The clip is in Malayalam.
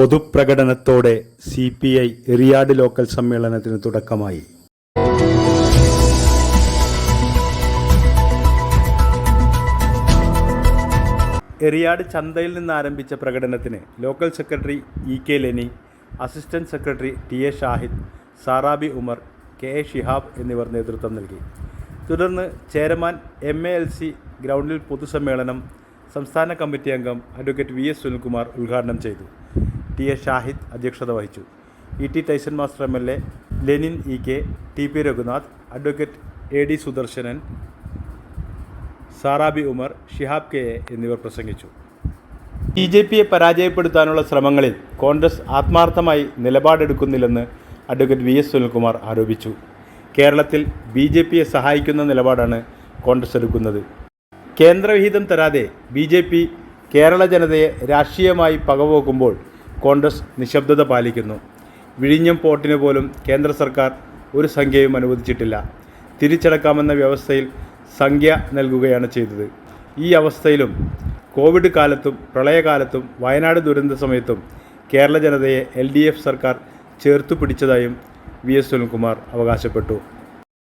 പൊതുപ്രകടനത്തോടെ C P I Eriyad local സമ്മേളനത്തിന് തുടക്കമായി. എറിയാട് ചന്തയിൽ നിന്ന് ആരംഭിച്ച പ്രകടനത്തിന് local secretary E K Leni assistant secretary T A Shahid Sarabi Umar K A Shihab എന്നിവർ നേതൃത്വം നൽകി. തുടർന്ന് chairman M A L C ഗ്രൗണ്ടിൽ പൊതുസമ്മേളനം സംസ്ഥാന കമ്മിറ്റി അംഗം അഡ്വക്കേറ്റ് വി എസ് സുനിൽകുമാർ ഉദ്ഘാടനം ചെയ്തു. ടി എ ഷാഹിദ് അധ്യക്ഷത വഹിച്ചു. E T Tyson master M L A Lenin E K T P Raghunath advocate A D Sudarsanan Sarabi Umar Shihab K A എന്നിവർ പ്രസംഗിച്ചു. ബി ജെ പിയെ പരാജയപ്പെടുത്താനുള്ള ശ്രമങ്ങളിൽ കോൺഗ്രസ് ആത്മാർത്ഥമായി നിലപാടെടുക്കുന്നില്ലെന്ന് അഡ്വക്കേറ്റ് വി എസ് സുനിൽകുമാർ ആരോപിച്ചു. കേരളത്തിൽ ബി ജെ പിയെ സഹായിക്കുന്ന നിലപാടാണ് കോൺഗ്രസ് എടുക്കുന്നത്. കേന്ദ്രവിഹിതം തരാതെ ബി ജെ പി കേരള ജനതയെ രാഷ്ട്രീയമായി പകപോക്കുമ്പോൾ കോൺഗ്രസ് നിശബ്ദത പാലിക്കുന്നു. വിഴിഞ്ഞം പോർട്ടിന് പോലും കേന്ദ്ര സർക്കാർ ഒരു സംഖ്യയും അനുവദിച്ചിട്ടില്ല. തിരിച്ചടക്കാമെന്ന വ്യവസ്ഥയിൽ സംഖ്യ നൽകുകയാണ് ചെയ്തത്. ഈ അവസ്ഥയിലും കോവിഡ് കാലത്തും പ്രളയകാലത്തും വയനാട് ദുരന്ത സമയത്തും കേരള ജനതയെ എൽ ഡി എഫ് സർക്കാർ ചേർത്തു പിടിച്ചതായും വി എസ് സുനിൽകുമാർ അവകാശപ്പെട്ടു.